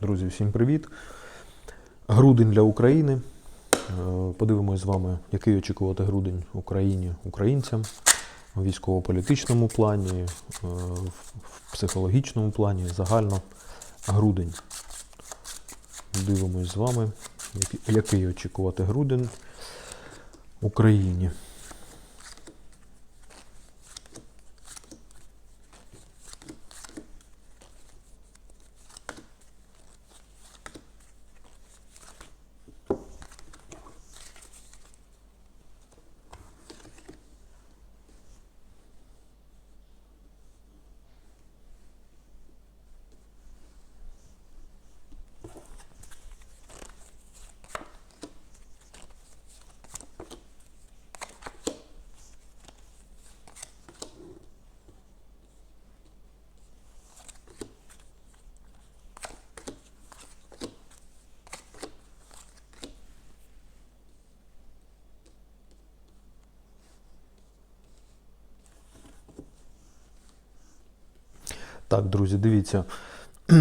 Друзі, всім привіт. Грудень для України. Е, Подивимось з вами, який очікувати грудень Україні українцям у військово-політичному плані, е, в в психологічному плані, загально грудень. Дивимось з вами, який очікувати грудень Україні. Так, друзі, дивіться.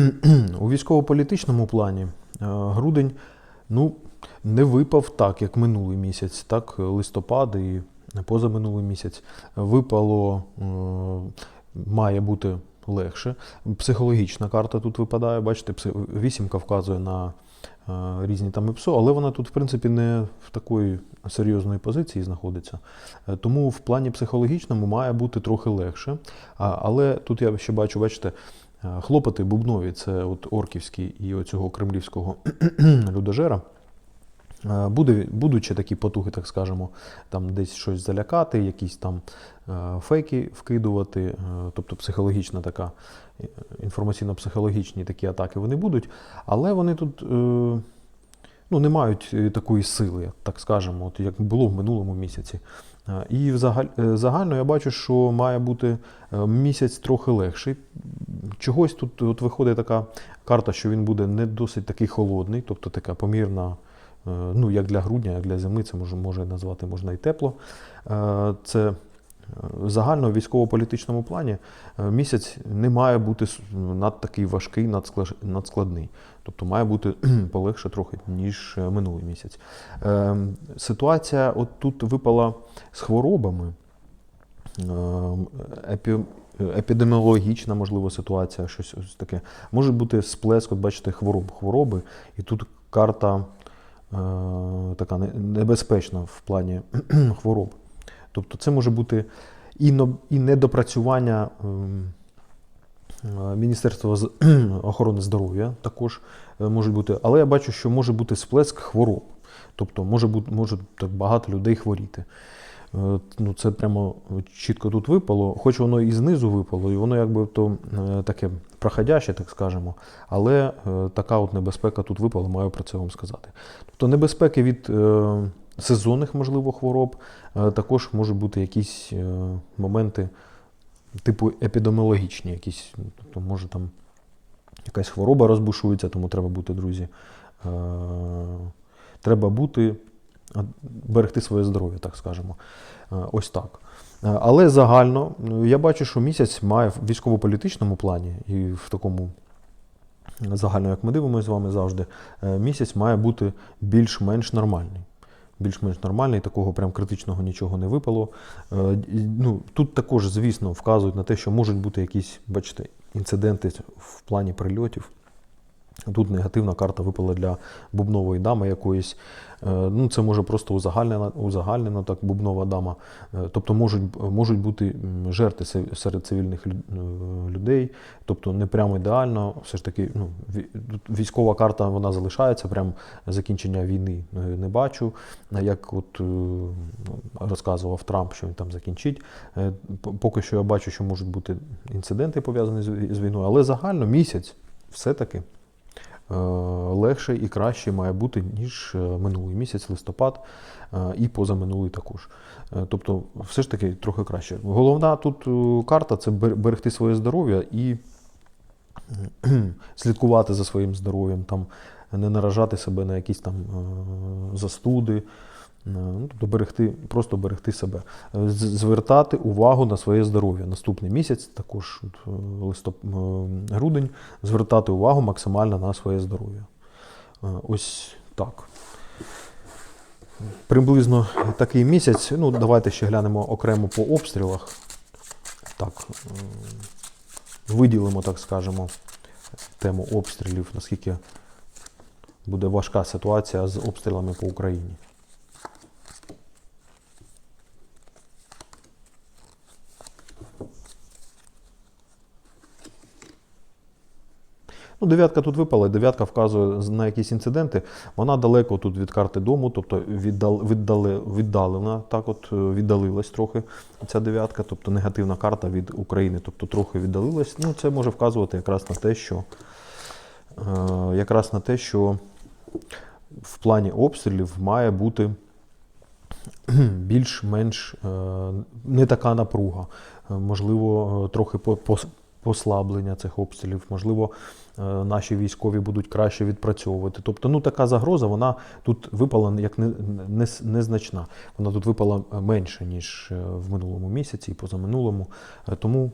У військово-політичному плані е, грудень ну, не випав так, як минулий місяць, так, листопад і позаминулий місяць. Випало, е, має бути легше. Психологічна карта тут випадає, бачите, вісімка вказує на е, різні там ІПСО, але вона тут, в принципі, не в такої серйозної позиції знаходиться. Е, Тому в плані психологічному має бути трохи легше. Але тут я ще бачу, бачите, е, хлопоти бубнові, це от орківські і оцього кремлівського людожера. Е, Буде, будучи такі потуги, так скажемо, там десь щось залякати, якісь там е, фейки вкидувати, е, тобто психологічна така, інформаційно-психологічні такі атаки вони будуть, але вони тут ну, не мають такої сили, так скажемо, от як було в минулому місяці. І взагаль, загально я бачу, що має бути місяць трохи легший. Чогось тут от виходить така карта, що він буде не досить такий холодний, тобто така помірна, ну як для грудня, як для зими, це може, може назвати можна і тепло. Е, Це е, загально в військово-політичному плані е, місяць не має бути над такий важкий, надскладний. Тобто має бути полегше трохи, ніж е, минулий місяць. Е, Ситуація от тут випала з хворобами. Е, Епі... Епідеміологічна, можливо, ситуація, щось ось таке. Може бути сплеск, от бачите, хвороб, хвороби, і тут карта е, така небезпечна в плані хвороб. Тобто це може бути і, недопрацювання ем, е, Міністерства охорони здоров'я також е, можуть бути, але я бачу, що може бути сплеск хвороб. Тобто може бути може так багато людей хворіти. Е, Ну, це прямо чітко тут випало, хоч воно і знизу випало, і воно якби то е, таке проходяще, так скажемо. Але е, така от небезпека тут випала, маю про це вам сказати. Тобто небезпеки від е, сезонних, можливо, хвороб, е, також можуть бути якісь моменти типу епідеміологічні, якісь, тобто, може там якась хвороба розбушується, тому треба бути, друзі. Треба бути, берегти своє здоров'я, так скажемо. Ось так. Е, Але загально е, я бачу, що місяць має в військово-політичному плані і в такому загально, як ми дивимося з вами завжди, е, місяць має бути більш-менш нормальний. Більш-менш нормальний, такого прям критичного нічого не випало. Е, Ну, тут також, звісно, вказують на те, що можуть бути якісь, бачите, інциденти в плані прильотів. Тут негативна карта випала для бубнової дами якоїсь. Е, Ну, це може просто узагальнена, узагальнена так, бубнова дама. Е, Тобто можуть, можуть бути м, жертви серед цивільних е, людей. Тобто не прямо ідеально. Все ж таки, ну, військова карта вона залишається, прям закінчення війни не бачу. Як от ну, розказував Трамп, що він там закінчить. Поки що я бачу, що можуть бути інциденти пов'язані з війною, але загально місяць все-таки легше і краще має бути, ніж е, минулий місяць, листопад е, і позаминулий також. Е, Тобто, все ж таки трохи краще. Головна тут е, карта це берегти своє здоров'я і слідкувати за своїм здоров'ям, там, не наражати себе на якісь там е, застуди. Е, Ну, тобто берегти, просто берегти себе, Е, звертати увагу на своє здоров'я. Наступний місяць, також е, листоп, грудень, звертати увагу максимально на своє здоров'я. Ось так. Приблизно такий місяць. Ну, давайте ще глянемо окремо по обстрілах. Так, виділимо, так скажемо, тему обстрілів, наскільки буде важка ситуація з обстрілами по Україні. Ну, дев'ятка тут випала, дев'ятка вказує на якісь інциденти. Вона далеко тут від карти дому, тобто віддал, віддали, віддалена, так от е, віддалилась трохи ця дев'ятка, тобто негативна карта від України, тобто трохи віддалилась. Ну, це може вказувати якраз на те, що е, якраз на те, що в плані обстрілів має бути більш-менш е, не така напруга. Е, Можливо, трохи послаблення цих обстрілів, можливо, е, наші військові будуть краще відпрацьовувати. Тобто, ну така загроза, вона тут випала як не, не, незначна. Вона тут випала е, менше, ніж е, в минулому місяці і позаминулому. Тому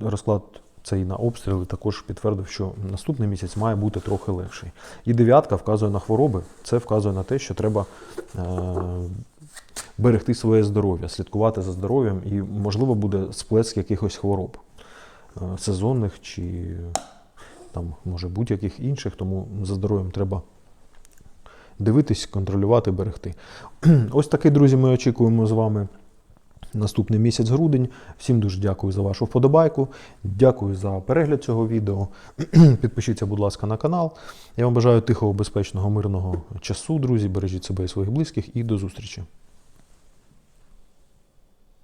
розклад цей на обстріли також підтвердив, що наступний місяць має бути трохи легший. І дев'ятка вказує на хвороби. Це вказує на те, що треба е, берегти своє здоров'я, слідкувати за здоров'ям, і, можливо, буде сплеск якихось хвороб сезонних чи там, може, будь-яких інших, тому за здоров'ям треба дивитись, контролювати, берегти. Ось такий, друзі, ми очікуємо з вами наступний місяць грудень. Всім дуже дякую за вашу вподобайку. Дякую за перегляд цього відео. Підпишіться, будь ласка, на канал. Я вам бажаю тихого, безпечного, мирного часу, друзі. Бережіть себе і своїх близьких і до зустрічі.